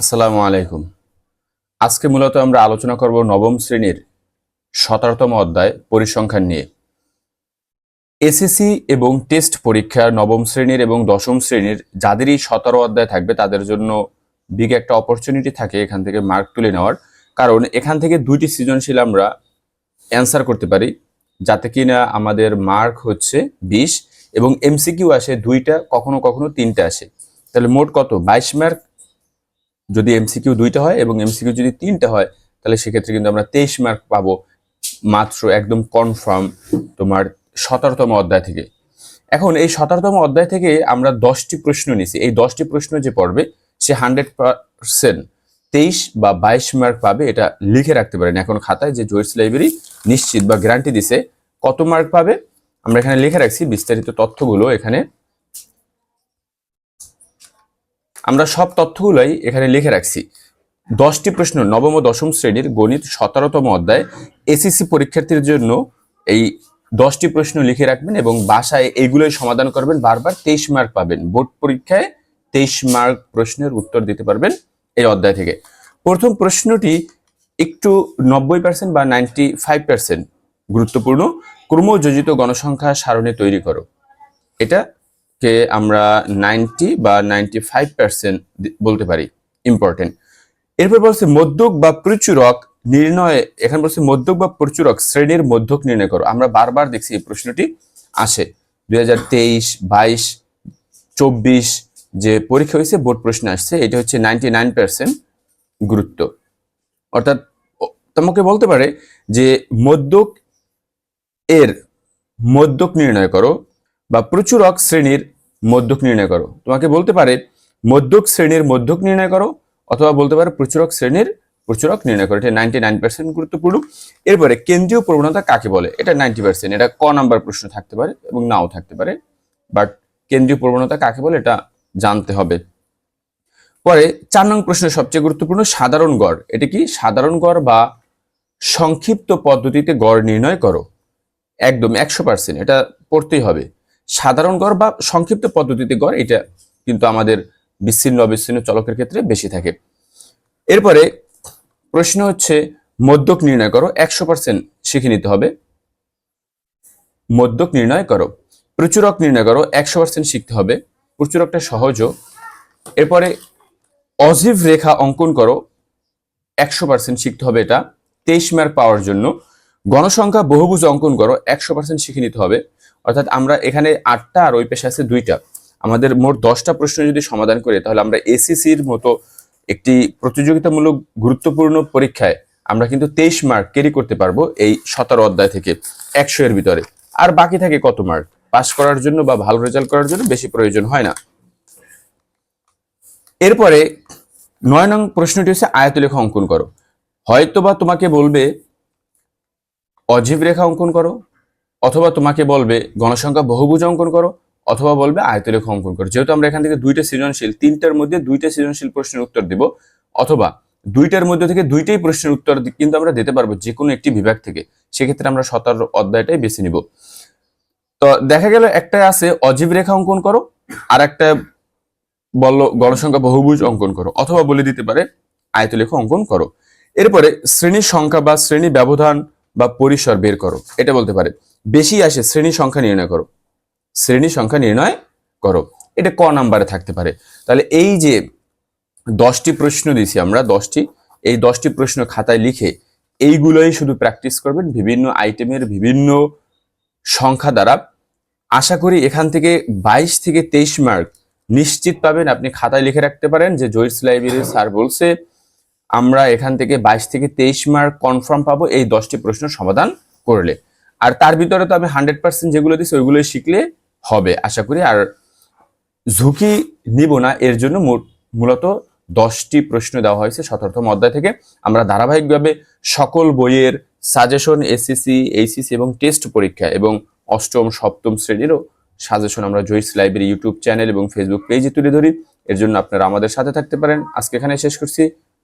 আসসালামু আলাইকুম। আজকে মূলত আমরা আলোচনা করব নবম শ্রেণির সতেরোতম অধ্যায় পরিসংখ্যান নিয়ে। এসএসসি এবং টেস্ট পরীক্ষা নবম শ্রেণির এবং দশম শ্রেণির যাদেরই সতেরো অধ্যায় থাকবে, তাদের জন্য বিগ একটা অপরচুনিটি থাকে এখান থেকে মার্ক তুলে নেওয়ার। কারণ এখান থেকে দুইটি সৃজনশীল আমরা অ্যান্সার করতে পারি, যাতে কিনা আমাদের মার্ক হচ্ছে বিশ এবং এমসিকিউ আসে দুইটা, কখনো কখনো তিনটা আসে। তাহলে মোট কত? বাইশ মার্ক যদি এমসিকিউ দুইটা হয় এবং এমসিকিউ যদি তিনটা হয়, তাহলে সেক্ষেত্রে কিন্তু আমরা তেইশ মার্ক পাবো মাত্র একদম কনফার্ম তোমার সতেরোতম অধ্যায় থেকে। এখন এই সতেরোতম অধ্যায় থেকে আমরা দশটি প্রশ্ন নিছি। এই দশটি প্রশ্ন যে পড়বে, সে হান্ড্রেড পার্সেন্ট তেইশ বা বাইশ মার্ক পাবে, এটা লিখে রাখতে পারেন এখন খাতায় যে জয়েস লাইব্রেরি নিশ্চিত বা গ্যারান্টি দিছে। কত মার্ক পাবে? আমরা এখানে লিখে রাখছি বিস্তারিত তথ্যগুলো এখানে আমরা সব তথ্যগুলোই এখানে লিখে রাখছি। দশটি প্রশ্ন, নবম ও দশম শ্রেণির গণিত সতেরোতম অধ্যায়। এসএসসি পরীক্ষার্থীর জন্য এই দশটি প্রশ্ন লিখে রাখবেন এবং বাসায় এইগুলোই সমাধান করবেন, বারবার তেইশ মার্ক পাবেন। বোর্ড পরীক্ষায় তেইশ মার্ক প্রশ্নের উত্তর দিতে পারবেন এই অধ্যায় থেকে। প্রথম প্রশ্নটি একটু নব্বই পার্সেন্ট বা নাইনটি ফাইভ পার্সেন্ট গুরুত্বপূর্ণ। ক্রমযোজিত গণসংখ্যা সারণী তৈরি করো। এটা কে আমরা নাইনটি বা নাইনটি ফাইভ পার্সেন্ট বলতে পারি ইম্পর্টেন্ট এরপর বলছে মধ্যক বা প্রচুরক নির্ণয়, এখানে বলছে মধ্যক বা প্রচুরক শ্রেণির মধ্যক নির্ণয় করো। আমরা বারবার দেখছি এই প্রশ্নটি আসে। দুই হাজার তেইশ, বাইশ, চব্বিশ যে পরীক্ষা হয়েছে, বোর্ড প্রশ্ন আসছে, এটা হচ্ছে নাইনটি নাইন পার্সেন্ট গুরুত্ব। অর্থাৎ তোমাকে বলতে পারে যে মধ্যক এর মধ্যক নির্ণয় করো বা প্রচুরক শ্রেণির মধ্যক নির্ণয় করো। তোমাকে বলতে পারে মধ্যক শ্রেণির মধ্যক নির্ণয় করো অথবা বলতে পারে প্রচুরক শ্রেণির প্রচুরক নির্ণয় করো। এটা নাইনটি নাইন পার্সেন্ট গুরুত্বপূর্ণ। এরপরে কেন্দ্রীয় প্রবণতা কাকে বলে? এটা নাইনটি পার্সেন্ট এটা ক নাম্বার প্রশ্ন থাকতে পারে এবং নাও থাকতে পারে। বাট কেন্দ্রীয় প্রবণতা কাকে বলে এটা জানতে হবে। পরে চার নং প্রশ্ন সবচেয়ে গুরুত্বপূর্ণ, সাধারণ গড়। এটা কি? সাধারণ গড় বা সংক্ষিপ্ত পদ্ধতিতে গড় নির্ণয় করো। একদম একশো পার্সেন্ট এটা পড়তেই হবে। সাধারণ গড় বা সংক্ষিপ্ত পদ্ধতিতে গড়, এটা কিন্তু আমাদের বিচ্ছিন্ন, অবিচ্ছিন্ন চলকের ক্ষেত্রে বেশি থাকে। এরপরে প্রশ্ন হচ্ছে, মধ্যক নির্ণয় করো, একশো পার্সেন্ট শিখে নিতে হবে। মধ্যক নির্ণয় করো, প্রচুরক নির্ণয় করো, একশো পার্সেন্ট শিখতে হবে। প্রচুরকটা সহজও। এরপরে অজীব রেখা অঙ্কন করো, একশো পার্সেন্ট শিখতে হবে এটা। তেইশ মার্ক পাওয়ার জন্য। গণসংখ্যা বহুভুজ অঙ্কন করো, একশো পার্সেন্ট শিখে নিতে হবে। অর্থাৎ আমরা এখানে আটটা আর ওই পেশে আছে দুইটা। আমাদের মোট দশটা প্রশ্ন যদি সমাধান করি, তাহলে আমরা এসিসির মতো একটি প্রতিযোগিতামূলক গুরুত্বপূর্ণ পরীক্ষায় আমরা কিন্তু তেইশ মার্ক ক্যারি করতে পারব এই সতেরো অধ্যায় থেকে একশো এর ভিতরে। আর বাকি থাকে কত মার্ক পাস করার জন্য বা ভালো রেজাল্ট করার জন্য বেশি প্রয়োজন হয় না। এরপরে নয় নং প্রশ্নটি হচ্ছে আয়তলেখা অঙ্কন করো। হয়তোবা তোমাকে বলবে অজীব রেখা অঙ্কন করো অথবা তোমাকে বলবে, গণসংখ্যা বহুভুজ অঙ্কন করো, অথবা বলবে আয়তলেখ অঙ্কন করো। যেহেতু আমরা এখান থেকে দুইটা সৃজনশীল, তিনটার মধ্যে দুইটা সৃজনশীল প্রশ্নের উত্তর দিব, অথবা দুইটার মধ্যে থেকে দুইটাই প্রশ্নের উত্তর কিন্তু আমরা দিতে পারব যে কোনো একটি বিভাগ থেকে। সেক্ষেত্রে আমরা সতেরো অধ্যায়টাই বেছে নিব। তো দেখা গেল একটা আছে, অজীব রেখা অঙ্কন করো আর একটা বলল গণসংখ্যা বহুভুজ অঙ্কন করো, অথবা বলে দিতে পারে আয়তলেখ অঙ্কন করো। এরপরে শ্রেণির সংখ্যা বা শ্রেণি ব্যবধান বা পরিসর বের করো। এটা বলতে পারে। বেশি আসে শ্রেণি সংখ্যা নির্ণয় করো। শ্রেণি সংখ্যা নির্ণয় করো। এটা ক নাম্বারে থাকতে পারে। তাহলে এই যে দশটি প্রশ্ন দিয়েছি আমরা, দশটি, এই দশটি প্রশ্ন খাতায় লিখে এইগুলোই শুধু প্র্যাকটিস করবেন বিভিন্ন আইটেমের বিভিন্ন সংখ্যা দ্বারা। আশা করি এখান থেকে বাইশ থেকে তেইশ মার্ক নিশ্চিত পাবেন। আপনি খাতায় লিখে রাখতে পারেন যে জয়স লাইব্রেরির স্যার বলছে আমরা এখান থেকে বাইশ থেকে তেইশ মার্ক কনফার্ম পাবো এই দশটি প্রশ্ন সমাধান করলে। আর তার ভিতরে তো আমি হান্ড্রেড পার্সেন্ট যেগুলো দিচ্ছি ওইগুলোই শিখলে হবে, আশা করি। আর ঝুঁকি নিব না, এর জন্য মূলত দশটি প্রশ্ন দেওয়া হয়েছে সতর্থম অধ্যায় থেকে। আমরা ধারাবাহিকভাবে সকল বইয়ের সাজেশন এসএসসি এইসিসি এবং টেস্ট পরীক্ষা এবং অষ্টম, সপ্তম শ্রেণীরও সাজেশন আমরা জয়স লাইব্রেরি ইউটিউব চ্যানেল এবং ফেসবুক পেজে তুলে ধরি। এর জন্য আপনারা আমাদের সাথে থাকতে পারেন। আজকে এখানে শেষ করছি।